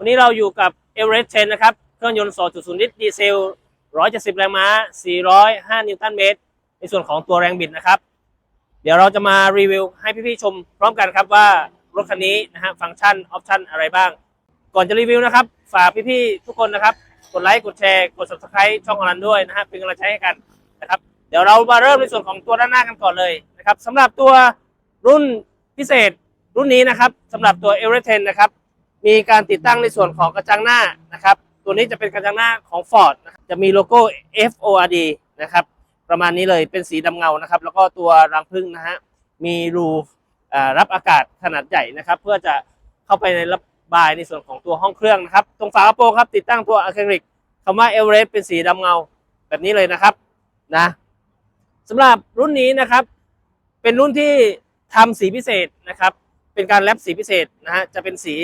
วันนี้เราอยู่กับ e v e r e s t 10นะครับ เครื่องยนต์ 2.0 ลิตรดีเซล 170 แรงม้า 405 นิวตันเมตร ในส่วนของตัวแรงบิดนะครับ เดี๋ยวเราจะมารีวิวให้พี่ๆชมพร้อมกันครับว่ารถคันนี้นะฮะฟังก์ชัน ออปชันอะไรบ้าง ก่อนจะรีวิวนะครับ ฝากพี่ๆทุกคนนะครับ กดไลค์กดแชร์กด subscribe ช่องของเราด้วยนะฮะเป็นกำลังใจให้กันนะครับเดี๋ยวเรามาเริ่มในส่วนของตัวด้านหน้ากันก่อนเลยนะครับสำหรับตัวรุ่นพิเศษรุ่นนี้นะครับสำหรับตัว e v e r e s t 10นะครับ มีการติดตั้งในส่วนของกระจังหน้านะครับ ตัวนี้จะเป็นกระจังหน้าของ Ford นะครับจะมีโลโก้ FORD นะครับ ประมาณนี้เลยเป็นสีดำเงานะครับ แล้วก็ตัวรังพึ่งนะฮะมีรูรับอากาศขนาดใหญ่นะครับ เพื่อจะเข้าไปในระบายในส่วนของตัวห้องเครื่องนะครับ ตรงฝากระโปรงครับ ติดตั้งตัวอะคริลิกคำว่าเอเวอเรสต์เป็นสีดำเงาแบบนี้เลยนะครับนะสำหรับรุ่นนี้นะครับ เป็นรุ่นที่ทำสีพิเศษนะครับ เป็นการแรปสีพิเศษนะฮะจะเป็นสี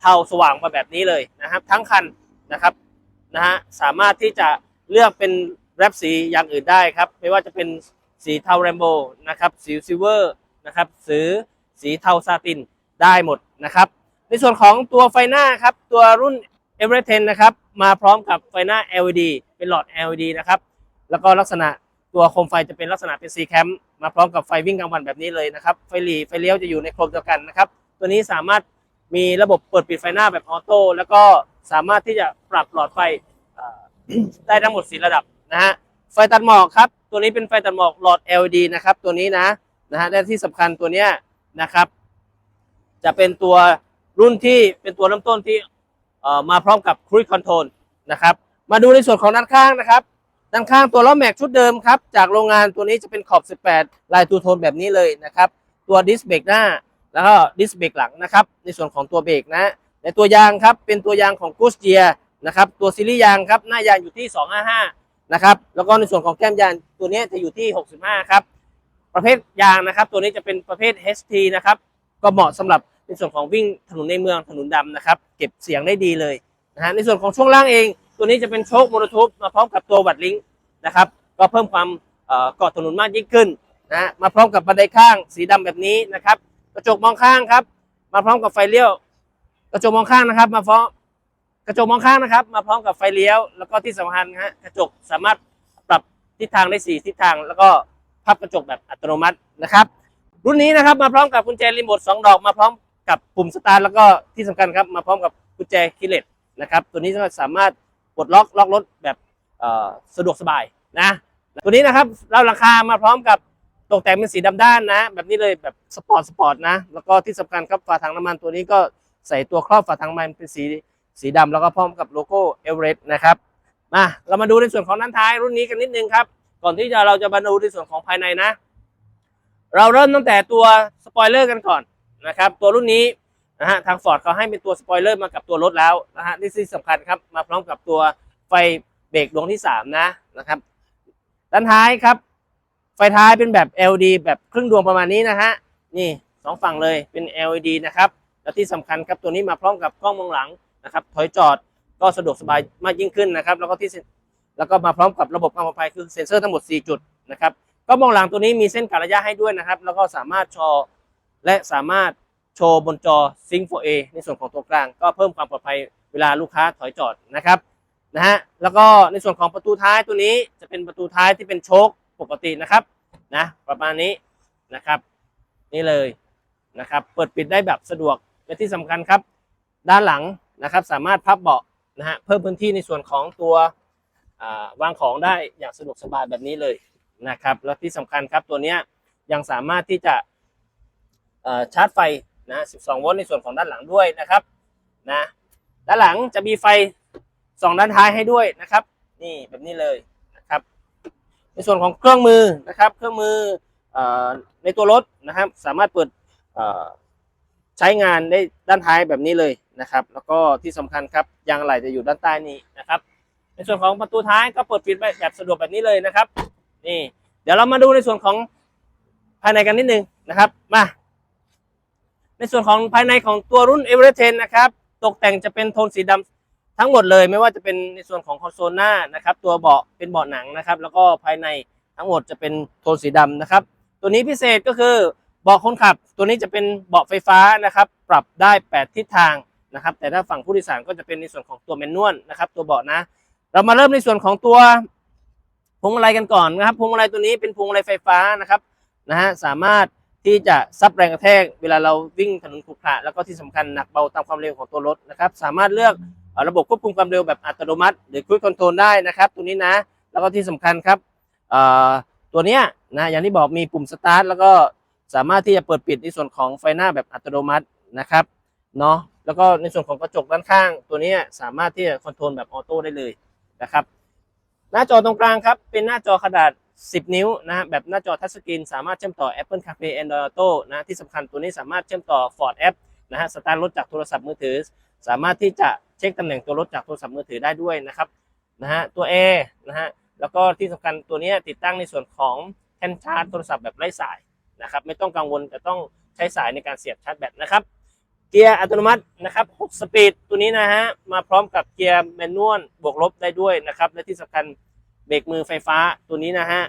เทาสว่างมาแบบนี้เลยนะครับ ทั้งคันนะครับนะฮะสามารถที่จะเลือกเป็นแรปสีอย่างอื่นได้ครับ ไม่ว่าจะเป็นสีเทาแรมโบนะครับสีซิลเวอร์นะครับสีสีเทาซาตินได้หมดนะครับ ในส่วนของตัวไฟหน้าครับ ตัวรุ่น e v e r e s t 10นะครับมาพร้อมกับไฟหน้า LED เป็นหลอด LED นะครับแล้วก็ลักษณะตัวโคมไฟจะเป็นลักษณะเป็น C cam มาพร้อมกับไฟวิ่งกลางวันแบบนี้เลยนะครับไฟหลีไฟเลี้ยวจะอยู่ในโคมเดียวกันนะครับ ตัวนี้สามารถ มีระบบเปิดปิดไฟหน้าแบบออโต้แล้วก็สามารถที่จะปรับหลอดไฟได้ทั้งหมดสีระดับนะฮะไฟตัดหมอกครับ ตัวนี้เป็นไฟตัดหมอกหลอด LED นะครับ ตัวนี้นะนะฮะและที่สำคัญตัวเนี้ยนะครับ จะเป็นตัวรุ่นที่เป็นตัวเริ่มต้นที่มาพร้อมกับ Cruise Control นะครับ มาดูในส่วนของด้านข้างนะครับ ด้านข้างตัวล้อแม็กชุดเดิมครับ จากโรงงานตัวนี้จะเป็นขอบ 18 ลายทูโทนแบบนี้เลยนะครับ ตัวดิสเบรกหน้า แล้วก็ดิสเบรกหลังนะครับ ในส่วนของตัวเบรกนะ ในตัวยางครับเป็นตัวยางของกูสเจียนะครับ ตัวซีรีส์ยางครับหน้ายางอยู่ที่ 255 นะครับ แล้วก็ในส่วนของแก้มยางตัวนี้จะอยู่ที่ 65 ครับ ประเภทยางนะครับ ตัวนี้จะเป็นประเภท HT นะครับ ก็เหมาะสำหรับในส่วนของวิ่งถนนในเมืองถนนดำนะครับ เก็บเสียงได้ดีเลยนะฮะในส่วนของช่วงล่างเอง ตัวนี้จะเป็นโชคโมโนทูปมาพร้อมกับตัวบัตรลิงก์นะครับ ก็เพิ่มความเกาะถนนมากยิ่งขึ้นนะฮะมาพร้อมกับบันไดข้างสีดำแบบนี้นะครับ กระจกมองข้างครับ มาพร้อมกับไฟเลี้ยว กระจกมองข้างนะครับ มาพร้อมกระจกมองข้างนะครับ มาพร้อมกับไฟเลี้ยว แล้วก็ที่สำคัญฮะกระจกสามารถปรับทิศทางได้สี่ทิศทาง แล้วก็พับกระจกแบบอัตโนมัตินะครับ รุ่นนี้นะครับมาพร้อมกับกุญแจรีโมทสองดอกมาพร้อมกับปุ่มสตาร์ทแล้วก็ที่สำคัญครับมาพร้อมกับกุญแจคีเลสนะครับตัวนี้สามารถปลดล็อกล็อกรถแบบสะดวกสบายนะตัวนี้นะครับเราราคามาพร้อมกับ ตกแต่งเป็นสีดำด้านนะ แบบนี้เลยแบบสปอร์ตสปอร์ตนะ แล้วก็ที่สำคัญครับฝาถังน้ำมันตัวนี้ก็ใส่ตัวครอบฝาถังน้ำมันเป็นสีสีดำแล้วก็พร้อมกับโลโก้เอเวอเรสต์นะครับมาเรามาดูในส่วนของด้านท้ายรุ่นนี้กันนิดนึงครับ ก่อนที่จะเราจะมาดูในส่วนของภายในนะ เราเริ่มตั้งแต่ตัวสปอยเลอร์กันก่อนนะครับตัวรุ่นนี้นะฮะทางฟอร์ดเขาให้เป็นตัวสปอยเลอร์มากับตัวรถแล้วนะฮะนี่ที่สำคัญครับมาพร้อมกับตัวไฟเบรกดวงที่ 3 นะนะครับด้านท้ายครับ ฟท้ายเป็นแบบ LED แบบครึ่งดวงประมาณนี้นะฮะ นี่สองฝั่งเลยเป็น LED นะครับ และที่สำคัญครับตัวนี้มาพร้อมกับกล้องมองหลังนะครับ ถอยจอดก็สะดวกสบายมากยิ่งขึ้นนะครับ แล้วก็ที่แล้วก็มาพร้อมกับระบบความปลอดภัยคือเซ็นเซอร์ทั้งหมด 4 จุดนะครับก็มองหลังตัวนี้มีเส้นกะระยะให้ด้วยนะครับ แล้วก็สามารถโชว์และสามารถโชว์บนจอ Sync 4A ในส่วนของตัวกลาง ก็เพิ่มความปลอดภัยเวลาลูกค้าถอยจอดนะครับนะฮะแล้วก็ในส่วนของประตูท้ายตัวนี้จะเป็นประตูท้ายที่เป็นโชค ปกตินะครับนะประมาณนี้นะครับ นี่เลยนะครับเปิดปิดได้แบบสะดวกและที่สำคัญครับ ด้านหลังนะครับสามารถพับเบาะนะฮะเพิ่มพื้นที่ในส่วนของตัววางของได้อย่างสะดวกสบายแบบนี้เลยนะครับ แล้วที่สำคัญครับตัวนี้ยังสามารถที่จะชาร์จไฟนะ 12 โวลต์ในส่วนของด้านหลังด้วยนะครับนะด้านหลังจะมีไฟสองด้านท้ายให้ด้วยนะครับ นี่แบบนี้เลย ส่วนของเครื่องมือนะครับ เครื่องมืออในตัวรถนะครับ สามารถเปิดใช้งานได้ด้านท้ายแบบนี้เลยนะครับ แล้วก็ที่สำคัญครับยางอะไหล่จะอยู่ด้านใต้นี้นะครับ ในส่วนของประตูท้ายก็เปิดปิดแบบสะดวกแบบนี้เลยนะครับ นี่ เดี๋ยวเรามาดูในส่วนของภายในกันนิดนึงนะครับมาในส่วนของภายในของตัวรุ่น e v e r e s t 10นะครับ ตกแต่งจะเป็นโทนสีดำ ทั้งหมดเลยไม่ว่าจะเป็นในส่วนของคอนโซลหน้านะครับ ตัวเบาะเป็นเบาะหนังนะครับ แล้วก็ภายในทั้งหมดจะเป็นโทนสีดำนะครับ ตัวนี้พิเศษก็คือเบาะคนขับ ตัวนี้จะเป็นเบาะไฟฟ้านะครับ ปรับได้ 8 ทิศทางนะครับ แต่ถ้าฝั่งผู้โดยสารก็จะเป็นในส่วนของตัวแมนนวลนะครับ ตัวเบาะนะ เรามาเริ่มในส่วนของตัวพวงมาลัยกันก่อนนะครับพวงมาลัยตัวนี้เป็นพวงมาลัยไฟฟ้านะครับนะฮะสามารถที่จะซับแรงกระแทกเวลาเราวิ่งถนนขรุขระแล้วก็ที่สำคัญหนักเบาตามความเร็วของตัวรถนะครับ สามารถเลือก ระบบควบคุมความเร็วแบบอัตโนมัติ หรือคุยคอนโทรลได้นะครับ ตัวนี้นะ แล้วก็ที่สำคัญครับตัวเนี้ยนะอย่างที่บอกมีปุ่มสตาร์ทแล้วก็สามารถที่จะเปิดปิดในส่วนของไฟหน้าแบบอัตโนมัตินะครับเนาะแล้วก็ในส่วนของกระจกด้านข้าง ตัวนี้สามารถที่จะคอนโทรลแบบออโต้ได้เลยนะครับ หน้าจอตรงกลางครับ เป็นหน้าจอขนาด 10 นิ้วนะฮะแบบหน้าจอทัชสกรีนสามารถเชื่อมต่อ Apple CarPlay Android Auto นะที่สำคัญตัวนี้สามารถเชื่อมต่อ Ford App นะฮะสตาร์ทรถจากโทรศัพท์มือถือ สามารถที่จะเช็คตำแหน่งตัวรถจากโทรศัพท์มือถือได้ด้วยนะครับนะฮะตัว A นะฮะแล้วก็ที่สำคัญตัวนี้ติดตั้งในส่วนของแท่นชาร์จโทรศัพท์แบบไร้สายนะครับไม่ต้องกังวลจะต้องใช้สายในการเสียบชาร์จแบตนะครับเกียร์อัตโนมัตินะครับ6สปีดตัวนี้นะฮะมาพร้อมกับเกียร์แมนนวลบวกลบได้ด้วยนะครับและที่สำคัญเบรกมือไฟฟ้าตัวนี้นะฮะ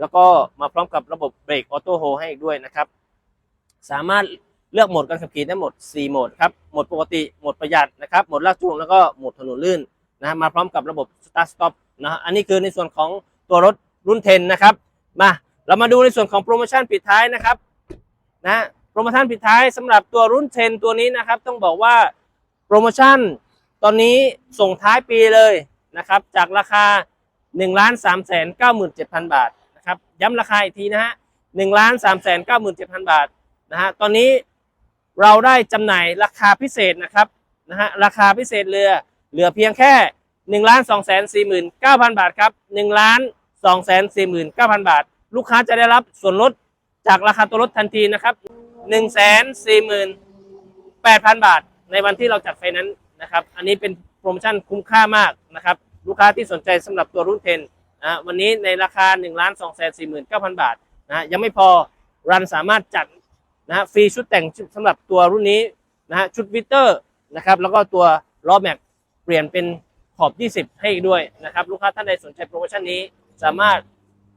แล้วก็มาพร้อมกับระบบเบรกออโต้โฮให้อีกด้วยนะครับ สามารถ เลือกโหมดการขับขี่ได้หมด 4 โหมดครับ โหมดปกติ โหมดประหยัดนะครับ โหมดลากจูง แล้วก็โหมดถนนลื่นนะฮะมาพร้อมกับระบบ Start Stop นะฮะอันนี้คือในส่วนของตัวรถรุ่น 10 นะครับ มา เรามาดูในส่วนของโปรโมชั่นปิดท้ายนะครับ นะ โปรโมชั่นปิดท้ายสำหรับตัวรุ่น 10 ตัวนี้นะครับ ต้องบอกว่าโปรโมชั่นตอนนี้ส่งท้ายปีเลยนะครับ จากราคา 1 3 9 7 0 0 0บาทนะครับ ย้ำราคาอีกทีนะฮะ1 3 9 7 0 0 0 บาทนะฮะ ตอนนี้ เราได้จำหน่ายราคาพิเศษนะครับนะฮะราคาพิเศษเรือเหลือเพียงแค่1 2 4 9 0 0 0บาทครับ1ล้าน2 4 9 0 0 0บาท ลูกค้าจะได้รับส่วนลดจากราคาตัวรถทันทีนะครับ1 4 8 0 0 0บาท ในวันที่เราจัดไฟนั้นนะครับ อันนี้เป็นโปรโมชั่นคุ้มค่ามากนะครับ ลูกค้าที่สนใจสำหรับตัวรุ่น10นะฮะวันนี้ในราคา1 2 4 9 0 0 0บาทนะฮะยังไม่พอรันสามารถจัด นะฟรีชุดแต่งสำหรับตัวรุ่นนี้นะฮะชุดวิเตอร์นะครับแล้วก็ตัวล้อแม็กเปลี่ยนเป็นขอบ 20 ให้อีกด้วยนะครับลูกค้าท่านใดสนใจโปรโมชั่นนี้ สามารถ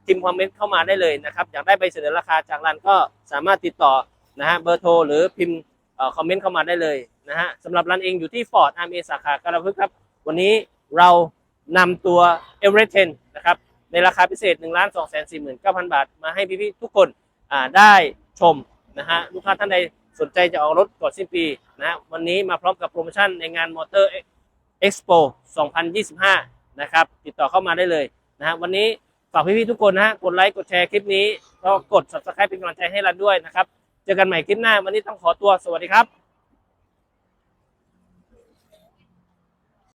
พิมพ์คอมเมนต์เข้ามาได้เลยนะครับอยากได้ใบเสนอราคาจากรันก็สามารถติดต่อนะฮะเบอร์โทรหรือพิมพ์คอมเมนต์เข้ามาได้เลยนะฮะสำหรับรันเองอยู่ที่ฟอร์ดอาร์เอสาขากระพึกษ์ครับ วันนี้เรานำตัว e v e r e s t 10นะครับในราคาพิเศษ1 2 4 9 0 0 0บาท มาให้พี่ๆทุกคนได้ชม นะฮะลูกค้าท่านใดสนใจจะออกรถก่อนสิ้นปีนะฮะวันนี้มาพร้อมกับโปรโมชั่นในงานมอเตอร์เอ็กซ์โป2025 นะครับ ติดต่อเข้ามาได้เลยนะฮะวันนี้ฝากพี่ๆทุกคนนะฮะกดไลค์กดแชร์คลิปนี้แล้วกด subscribe เป็นกำลังใจให้รันด้วยนะครับ เจอกันใหม่คลิปหน้า วันนี้ต้องขอตัวสวัสดีครับ